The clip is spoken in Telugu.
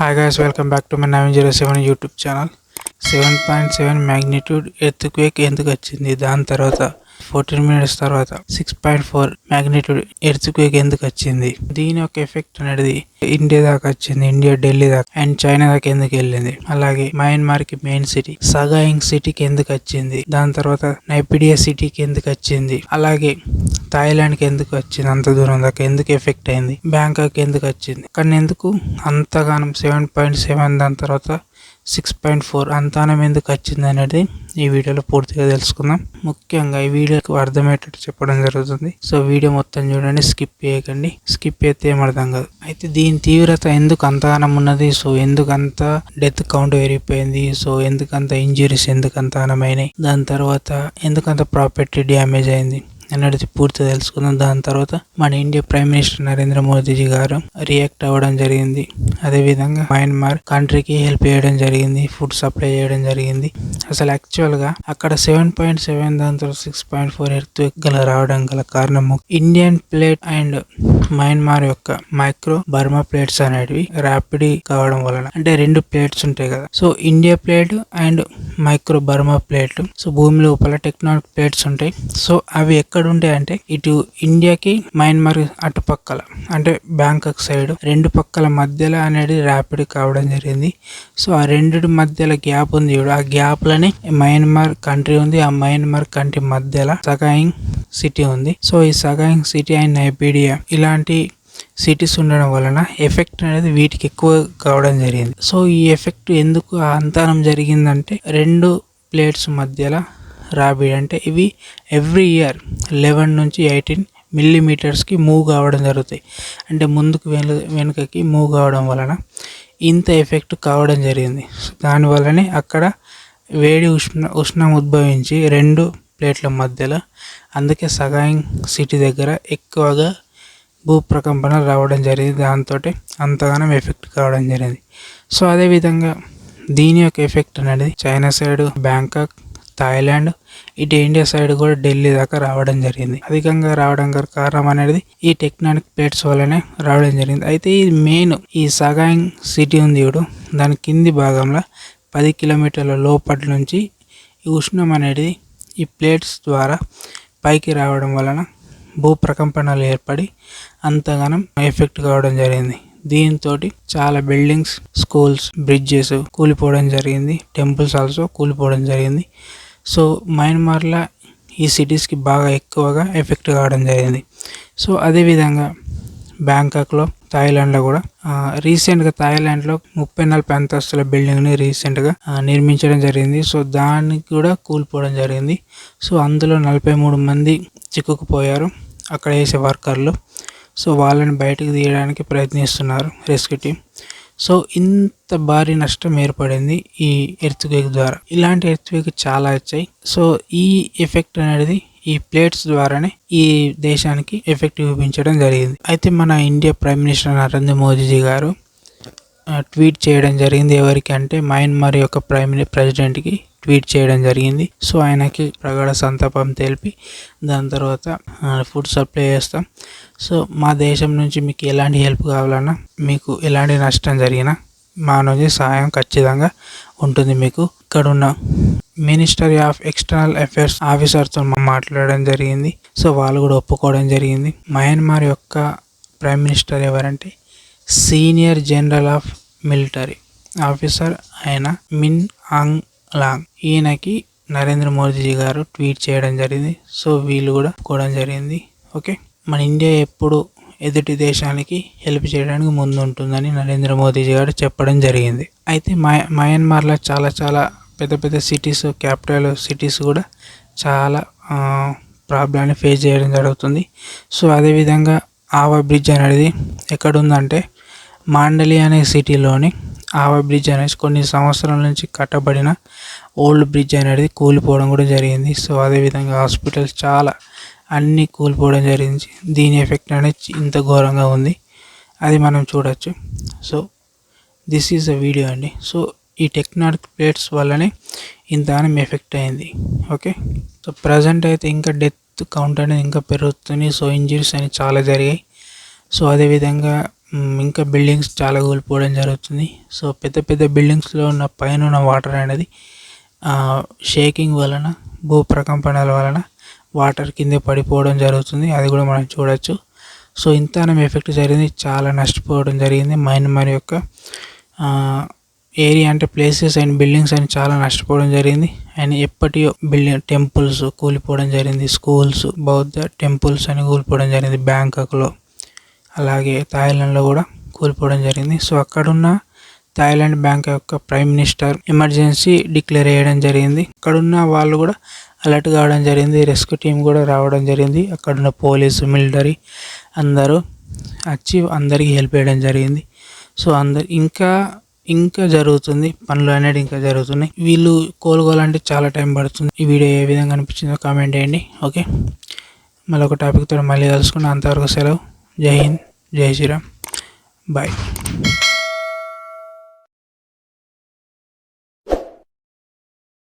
Hi guys welcome back to my nine zero seven YouTube channel seven point seven magnitude earthquake ఎందుకు వచ్చింది? దాని తర్వాత ఫోర్టీన్ మినిట్స్ తర్వాత six point four magnitude earthquake ఎందుకు వచ్చింది? దీని యొక్క ఎఫెక్ట్ అనేది ఇండియా దాకా వచ్చింది. ఇండియా ఢిల్లీ దాకా అండ్ చైనా దాకా ఎందుకు వెళ్ళింది? అలాగే మయన్మార్కి మెయిన్ సిటీ సగాయింగ్ సిటీకి ఎందుకు వచ్చింది? దాని తర్వాత నైపీడియా సిటీకి ఎందుకు వచ్చింది? అలాగే థాయిలాండ్కి ఎందుకు వచ్చింది? అంత దూరం దాకా ఎందుకు ఎఫెక్ట్ అయింది? బ్యాంకాక్ ఎందుకు వచ్చింది? కానీ ఎందుకు అంతగానం సెవెన్ పాయింట్ సెవెన్ దాని తర్వాత సిక్స్ పాయింట్ ఫోర్ అంతానం ఎందుకు వచ్చింది అనేది ఈ వీడియోలో పూర్తిగా తెలుసుకుందాం. ముఖ్యంగా ఈ వీడియోకి అర్థమయ్యేటట్టు చెప్పడం జరుగుతుంది. సో వీడియో మొత్తం చూడండి స్కిప్ చేయకండి. స్కిప్ చేస్తే ఏం అర్థం కాదు. అయితే దీని తీవ్రత ఎందుకు అంతగానం ఉన్నది? సో ఎందుకంత డెత్ కౌంట్ పెరిగిపోయింది? సో ఎందుకంత ఇంజురీస్ ఎందుకు అంతగానమైనాయి దాని తర్వాత ఎందుకంత ప్రాపర్టీ డ్యామేజ్ అయింది? అన్నది పూర్తిగా తెలుసుకుందాం. దాని తర్వాత మన India prime minister Narendra Modiji గారు రియాక్ట్ అవ్వడం జరిగింది. అదేవిధంగా మయన్మార్ కంట్రీకి హెల్ప్ చేయడం జరిగింది. ఫుడ్ సప్లై చేయడం జరిగింది. అసలు యాక్చువల్గా అక్కడ సెవెన్ పాయింట్ సెవెన్ దాని తర్వాత సిక్స్ పాయింట్ ఫోర్ ఎర్త్ గల రావడం గల కారణము ఇండియన్ ప్లేట్ అండ్ మయన్మార్ యొక్క మైక్రో బర్మా ప్లేట్స్ అనేటివి ర్యాపిడ్ కావడం వలన అంటే రెండు ప్లేట్స్ ఉంటాయి కదా. So India plate and micro Burma plate so భూమి లోపల టెక్నానిక్ ప్లేట్స్ ఉంటాయి. సో అవి ఎక్కడ ఉంటాయి అంటే ఇటు ఇండియాకి మయన్మార్ అటుపక్కల. అంటే బ్యాంకాక్ సైడ్. రెండు పక్కల మధ్యలో అనేది ర్యాపిడ్ కావడం జరిగింది. సో ఆ రెండు మధ్యలో గ్యాప్ ఉంది చూడు. ఆ గ్యాప్లోనే మయన్మార్ కంట్రీ ఉంది. ఆ మయన్మార్ కంట్రీ మధ్యలో సగాయింగ్ సిటీ ఉంది. సో ఈ సగాయింగ్ సిటీ అండ్ నైబీడియా ఇలాంటి సిటీస్ ఉండడం వలన ఎఫెక్ట్ అనేది వీటికి ఎక్కువ కావడం జరిగింది. సో ఈ ఎఫెక్ట్ ఎందుకు అంతరం జరిగిందంటే రెండు ప్లేట్స్ మధ్యలో రాబిడ్ అంటే ఇవి ఎవ్రీ ఇయర్ లెవెన్ నుంచి ఎయిటీన్ మిల్లీమీటర్స్కి మూవ్ కావడం జరుగుతాయి. అంటే ముందుకు వెను వెనుకకి మూవ్ కావడం వలన ఇంత ఎఫెక్ట్ కావడం జరిగింది. దానివల్లనే అక్కడ వేడి ఉష్ణ ఉష్ణం ఉద్భవించి రెండు ప్లేట్ల మధ్యలో అందుకే సగాయింగ్ సిటీ దగ్గర ఎక్కువగా భూప్రకంపన రావడం జరిగింది. దాంతో అంతగానం ఎఫెక్ట్ కావడం జరిగింది. సో అదేవిధంగా దీని యొక్క ఎఫెక్ట్ అనేది చైనా సైడ్ బ్యాంకాక్ థాయిలాండ్ ఇటు ఇండియా సైడ్ కూడా ఢిల్లీ దాకా రావడం జరిగింది. అధికంగా రావడం కారణం అనేది ఈ టెక్నానిక్ ప్లేట్స్ వల్లనే రావడం జరిగింది. అయితే ఇది మెయిన్ ఈ సగాయింగ్ సిటీ ఉంది చూడు దాని కింది భాగంలో పది కిలోమీటర్ల లోపటి నుంచి ఈ ఉష్ణం అనేది ఈ ప్లేట్స్ ద్వారా పైకి రావడం వలన భూప్రకంపనలు ఏర్పడి అంతగానం ఎఫెక్ట్ కావడం జరిగింది. దీంతో చాలా బిల్డింగ్స్ స్కూల్స్ బ్రిడ్జెస్ కూలిపోవడం జరిగింది. టెంపుల్స్ ఆల్సో కూలిపోవడం జరిగింది. సో మయన్మార్లో ఈ సిటీస్కి బాగా ఎక్కువగా ఎఫెక్ట్ కావడం జరిగింది. సో అదేవిధంగా బ్యాంకాక్లో థాయిలాండ్లో కూడా రీసెంట్గా థాయిలాండ్లో ముప్పై నలభై అంతస్తుల బిల్డింగ్ని రీసెంట్గా నిర్మించడం జరిగింది. సో దానికి కూడా కూలిపోవడం జరిగింది. సో అందులో నలభై మూడు మంది చిక్కుకుపోయారు అక్కడ వేసే వర్కర్లు. సో వాళ్ళని బయటకు తీయడానికి ప్రయత్నిస్తున్నారు రెస్క్యూ టీం సో ఇంత భారీ నష్టం ఏర్పడింది ఈ ఎర్త్ ఎర్త్క్వేక్ ద్వారా. ఇలాంటి ఎర్త్క్వేక్ చాలా వచ్చాయి. సో ఈ ఎఫెక్ట్ అనేది ఈ ప్లేట్స్ ద్వారానే ఈ దేశానికి ఎఫెక్ట్ చూపించడం జరిగింది. అయితే మన India prime minister Narendra Modiji గారు ట్వీట్ చేయడం జరిగింది ఎవరికి అంటే మయన్మార్ యొక్క ప్రైమ్ ప్రెసిడెంట్కి ట్వీట్ చేయడం జరిగింది. సో ఆయనకి ప్రగాఢ సంతాపం తెలిపి దాని తర్వాత ఫుడ్ సప్లై చేస్తాం. సో మా దేశం నుంచి మీకు ఎలాంటి హెల్ప్ కావాలన్నా మీకు ఎలాంటి నష్టం జరిగినా మా నుంచి సహాయం ఖచ్చితంగా ఉంటుంది మీకు. ఇక్కడ ఉన్న మినిస్టరీ ఆఫ్ ఎక్స్టర్నల్ అఫైర్స్ ఆఫీసర్తో మాట్లాడడం జరిగింది. సో వాళ్ళు కూడా ఒప్పుకోవడం జరిగింది. మయన్మార్ యొక్క ప్రైమ్ మినిస్టర్ ఎవరంటే senior general of military officer ఆయన మిన్ ఆంగ్ అలా ఈయనకి నరేంద్ర మోదీజీ గారు ట్వీట్ చేయడం జరిగింది. సో వీళ్ళు కూడా ఒప్పుకోవడం జరిగింది. ఓకే? మన ఇండియా ఎప్పుడు ఎదుటి దేశానికి హెల్ప్ చేయడానికి ముందు ఉంటుందని నరేంద్ర మోదీజీ గారు చెప్పడం జరిగింది. అయితే మయ మయన్మార్లో చాలా చాలా పెద్ద పెద్ద సిటీస్ క్యాపిటల్ సిటీస్ కూడా చాలా ప్రాబ్లమ్ని ఫేస్ చేయడం జరుగుతుంది. సో అదేవిధంగా ఆవా బ్రిడ్జ్ అనేది ఎక్కడుందంటే మాండలి అనే సిటీలోని ఆవా బ్రిడ్జ్ అనేది కొన్ని సంవత్సరాల నుంచి కట్టబడిన ఓల్డ్ బ్రిడ్జ్ అనేది కూలిపోవడం కూడా జరిగింది. సో అదేవిధంగా హాస్పిటల్స్ చాలా అన్నీ కూలిపోవడం జరిగింది. దీని ఎఫెక్ట్ అనేది ఇంత ఘోరంగా ఉంది. అది మనం చూడొచ్చు. So this is a video అండి. సో ఈ టెక్నానిక్ ప్లేట్స్ వల్లనే ఇంతగానం ఎఫెక్ట్ అయింది. ఓకే? సో ప్రజెంట్ అయితే ఇంకా డెత్ కౌంట్ అనేది ఇంకా పెరుగుతుంది. సో ఇంజరీస్ అనేవి చాలా జరిగాయి. సో అదేవిధంగా ఇంకా బిల్డింగ్స్ చాలా కూలిపోవడం జరుగుతుంది. సో పెద్ద పెద్ద బిల్డింగ్స్లో ఉన్న పైన ఉన్న వాటర్ అనేది షేకింగ్ వలన భూ ప్రకంపనల వలన వాటర్ కింద పడిపోవడం జరుగుతుంది. అది కూడా మనం చూడొచ్చు. సో ఇంతనం ఎఫెక్ట్ జరిగింది. చాలా నష్టపోవడం జరిగింది. మయన్మార్ యొక్క ఏరియా అంటే ప్లేసెస్ అండ్ బిల్డింగ్స్ అని చాలా నష్టపోవడం జరిగింది. అండ్ ఎప్పటి బిల్డింగ్ టెంపుల్స్ కూలిపోవడం జరిగింది. స్కూల్స్ బౌద్ధ టెంపుల్స్ అని కూలిపోవడం జరిగింది బ్యాంకాక్లో. అలాగే థాయిలాండ్లో కూడా కూలిపోవడం జరిగింది. సో అక్కడున్న థాయిలాండ్ బ్యాంక్ యొక్క ప్రైమ్ మినిస్టర్ ఎమర్జెన్సీ డిక్లేర్ చేయడం జరిగింది. అక్కడున్న వాళ్ళు కూడా అలర్ట్ కావడం జరిగింది. రెస్క్యూ టీం కూడా రావడం జరిగింది. అక్కడున్న పోలీసు మిలిటరీ అందరూ వచ్చి అందరికీ హెల్ప్ చేయడం జరిగింది. సో అందరు ఇంకా ఇంకా జరుగుతుంది. పనులు అనేది ఇంకా జరుగుతున్నాయి. వీళ్ళు కోలుకోవాలంటే చాలా టైం పడుతుంది. ఈ వీడియో ఏ విధంగా అనిపించిందో కామెంట్ చేయండి. ఓకే? మళ్ళీ ఒక టాపిక్తో మళ్ళీ కలుసుకుని అంతవరకు సెలవు. जय हिंद जय श्री राम। बाय